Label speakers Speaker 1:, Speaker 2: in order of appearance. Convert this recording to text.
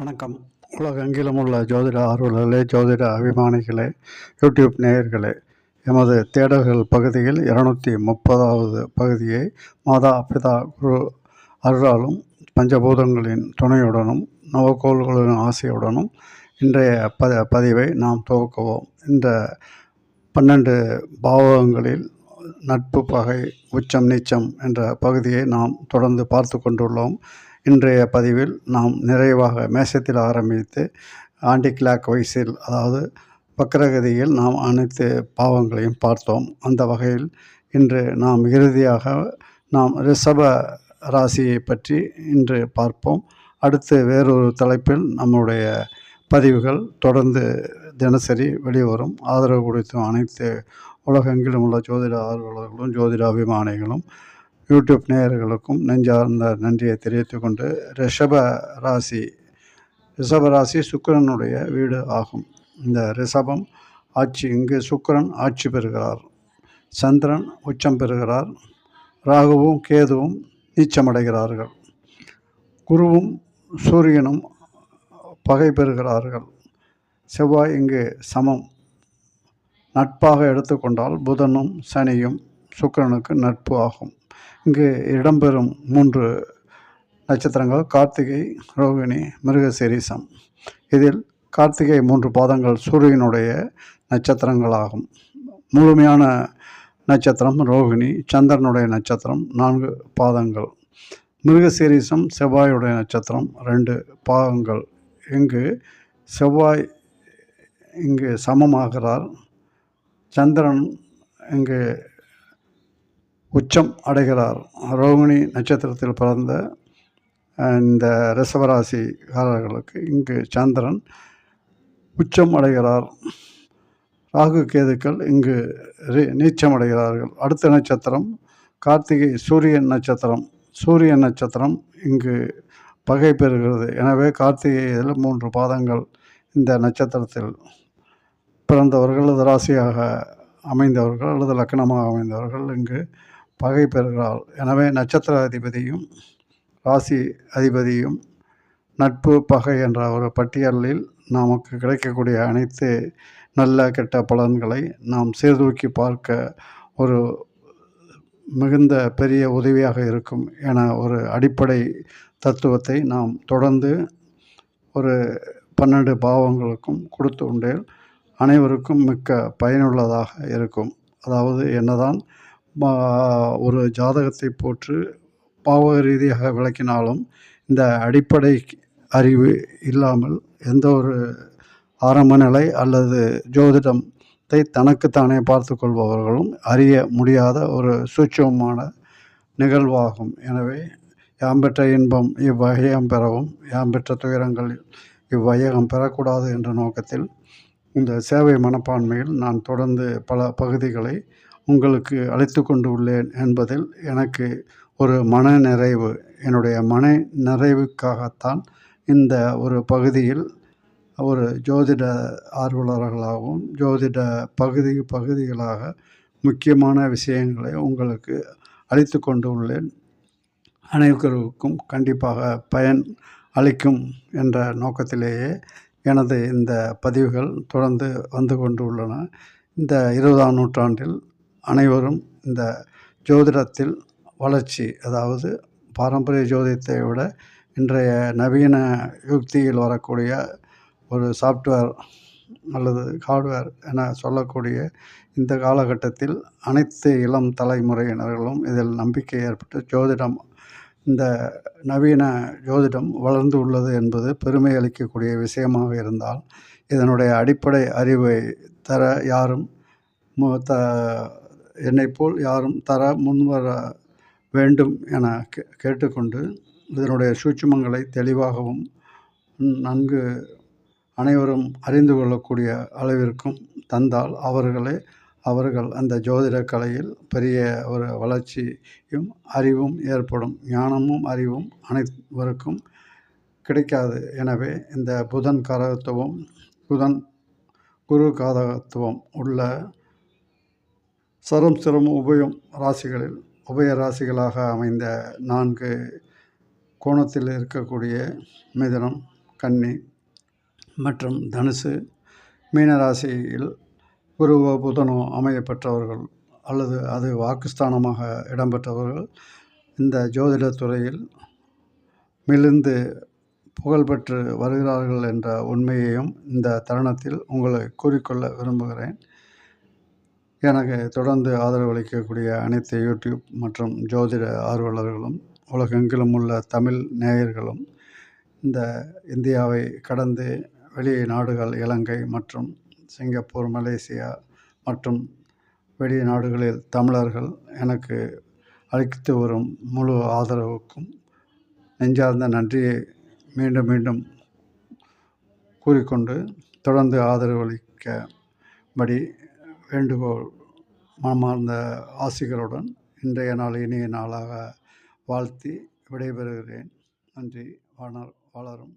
Speaker 1: வணக்கம். உலகெங்கிலும் உள்ள ஜோதிட ஆர்வலர்களே ஜோதிட அபிமானிகளே யூடியூப் நேயர்களே எமது தேடல்கள் பகுதியில் இருநூற்றி முப்பதாவது பகுதியை மாதா பிதா குரு அருளாலும் பஞ்சபூதங்களின் துணையுடனும் நவகோள்களின் ஆசையுடனும் இன்றைய ப பதிவை நாம் துவக்குவோம். இந்த பன்னெண்டு பாவகங்களில் நட்பு பகை உச்சம் நீச்சம் என்ற பகுதியை நாம் தொடர்ந்து பார்த்து கொண்டுள்ளோம். இன்றைய பதிவில் நாம் நிறைவாக மேசத்தில் ஆரம்பித்து ஆண்டி கிளாக் வைஸில் அதாவது வக்கரகதியில் நாம் அனைத்து பாவங்களையும் பார்த்தோம். அந்த வகையில் இன்று நாம் இறுதியாக நாம் ரிஷப ராசியை பற்றி இன்று பார்ப்போம். அடுத்து வேறொரு தலைப்பில் நம்முடைய பதிவுகள் தொடர்ந்து தினசரி வெளிவரும். ஆதரவு கொடுத்தும் அனைத்து உலகெங்கிலும் உள்ள ஜோதிட ஆர்வலர்களும் ஜோதிட அபிமானிகளும் யூடியூப் நேயர்களுக்கும் நெஞ்சார்ந்த நன்றியை தெரிவித்துக் கொண்டு ரிஷப ராசி ரிஷப ராசி சுக்கிரனுடைய வீடு ஆகும். இந்த ரிஷபம் ஆட்சி இங்கு சுக்கிரன் ஆட்சி பெறுகிறார். சந்திரன் உச்சம் பெறுகிறார். ராகுவும் கேதுவும் நீச்சமடைகிறார்கள். குருவும் சூரியனும் பகை பெறுகிறார்கள். செவ்வாய் இங்கு சமம். நட்பாக எடுத்துக்கொண்டால் புதனும் சனியும் சுக்கிரனுக்கு நட்பு ஆகும். இங்கு இடம்பெறும் மூன்று நட்சத்திரங்கள் கார்த்திகை ரோகிணி மிருகசீரிசம். இதில் கார்த்திகை மூன்று பாதங்கள் சூரியனுடைய நட்சத்திரங்களாகும். முழுமையான நட்சத்திரம் ரோகிணி சந்திரனுடைய நட்சத்திரம் நான்கு பாதங்கள். மிருகசீரிசம் செவ்வாயுடைய நட்சத்திரம் ரெண்டு பாகங்கள். இங்கு செவ்வாய் இங்கு சமமாகிறார். சந்திரன் இங்கு உச்சம் அடைகிறார். ரோகிணி நட்சத்திரத்தில் பிறந்த இந்த ரிசவராசிக்காரர்களுக்கு இங்கு சந்திரன் உச்சம் அடைகிறார். ராகு கேதுக்கள் இங்கு நீச்சம் அடைகிறார்கள். அடுத்த நட்சத்திரம் கார்த்திகை சூரியன் நட்சத்திரம். சூரியன் நட்சத்திரம் இங்கு பகை பெறுகிறது. எனவே கார்த்திகையில் மூன்று பாதங்கள் இந்த நட்சத்திரத்தில் பிறந்தவர்கள் அல்லது ராசியாக அமைந்தவர்கள் அல்லது லக்கணமாக அமைந்தவர்கள் இங்கு பகை பெறுகிறாள். எனவே நட்சத்திர அதிபதியும் ராசி அதிபதியும் நட்பு பகை என்ற ஒரு பட்டியலில் நமக்கு கிடைக்கக்கூடிய அனைத்து நல்ல கெட்ட பலன்களை நாம் சீர்தூக்கி பார்க்க ஒரு மிகுந்த பெரிய உதவியாக இருக்கும் என ஒரு அடிப்படை தத்துவத்தை நாம் தொடர்ந்து ஒரு பன்னெண்டு பாவங்களுக்கும் கொடுத்து உண்டேன் அனைவருக்கும் மிக்க பயனுள்ளதாக இருக்கும். அதாவது என்னதான் ஒரு ஜாதகத்தை போற்று பாவ ரீதியாக விளக்கினாலும் இந்த அடிப்படை அறிவு இல்லாமல் எந்த ஒரு ஆரம்ப நிலை அல்லது ஜோதிடத்தை தனக்குத்தானே பார்த்து கொள்பவர்களும் அறிய முடியாத ஒரு சூட்சமான நிகழ்வாகும். எனவே யாம் பெற்ற இன்பம் இவ்வகையம் பெறவும் யாம் பெற்ற துயரங்கள் இவ்வையகம் பெறக்கூடாது என்ற நோக்கத்தில் இந்த சேவை மனப்பான்மையில் நான் தொடர்ந்து பல பகுதிகளை உங்களுக்கு அழைத்து கொண்டு உள்ளேன் என்பதில் எனக்கு ஒரு மன நிறைவு என்னுடைய மன நிறைவுக்காகத்தான் இந்த ஒரு பகுதியில் ஒரு ஜோதிட ஆர்வலர்களாகவும் ஜோதிட பகுதி பகுதிகளாக முக்கியமான விஷயங்களை உங்களுக்கு அளித்து கொண்டு உள்ளேன் அனைவருக்கும் கண்டிப்பாக பயன் அளிக்கும் என்ற நோக்கத்திலேயே எனது இந்த பதிவுகள் தொடர்ந்து வந்து கொண்டு உள்ளன இந்த இருபதாம் நூற்றாண்டில் அனைவரும் இந்த ஜோதிடத்தில் வளர்ச்சி அதாவது பாரம்பரிய ஜோதிடத்தை விட இன்றைய நவீன யுக்தியில் வரக்கூடிய ஒரு சாஃப்ட்வேர் அல்லது ஹார்ட்வேர் என சொல்லக்கூடிய இந்த காலகட்டத்தில் அனைத்து இளம் தலைமுறையினர்களும் இதில் நம்பிக்கை ஏற்பட்டு ஜோதிடம் இந்த நவீன ஜோதிடம் வளர்ந்து உள்ளது என்பது பெருமை அளிக்கக்கூடிய விஷயமாக இருந்தால் இதனுடைய அடிப்படை அறிவை தர யாரும் த என்னைப்போல் போல் யாரும் தர முன்வர வேண்டும் என கே கேட்டுக்கொண்டு இதனுடைய சூட்சுமங்களை தெளிவாகவும் நன்கு அனைவரும் அறிந்து கொள்ளக்கூடிய அளவிற்கும் தந்தால் அவர்களே அவர்கள் அந்த ஜோதிட கலையில் பெரிய ஒரு வளர்ச்சியும் அறிவும் ஏற்படும். ஞானமும் அறிவும் அனைவருக்கும் கிடைக்காது. எனவே இந்த புதன் காரகத்துவம் புதன் குரு காதகத்துவம் உள்ள சரம் சிரம் உபயம் ராசிகளில் உபய ராசிகளாக அமைந்த நான்கு கோணத்தில் இருக்கக்கூடிய மிதனம் கன்னி மற்றும் தனுசு மீனராசியில் குருவோ புதனோ அமைய பெற்றவர்கள் அல்லது அது வாக்குஸ்தானமாக இடம்பெற்றவர்கள் இந்த ஜோதிடத்துறையில் துறையில் புகழ்பெற்று வருகிறார்கள் என்ற உண்மையையும் இந்த தருணத்தில் உங்களை கூறிக்கொள்ள விரும்புகிறேன். எனக்கு தொடர்ந்து ஆதரவளிக்கக்கூடிய அனைத்து யூடியூப் மற்றும் ஜோதிட ஆர்வலர்களும் உலகெங்கிலும் உள்ள தமிழ் நேயர்களும் இந்த இந்தியாவை கடந்து வெளி நாடுகள் இலங்கை மற்றும் சிங்கப்பூர் மலேசியா மற்றும் வெளிநாடுகளில் தமிழர்கள் எனக்கு அளித்து வரும் முழு ஆதரவுக்கும் நெஞ்சார்ந்த நன்றியை மீண்டும் மீண்டும் கூறிக்கொண்டு தொடர்ந்து ஆதரவளிக்கபடி வேண்டுகோள் மனமார்ந்த ஆசிகளுடன் இன்றைய நாள் இனிய நாளாக வாழ்த்தி விடைபெறுகிறேன். நன்றி. வளர் வளரும்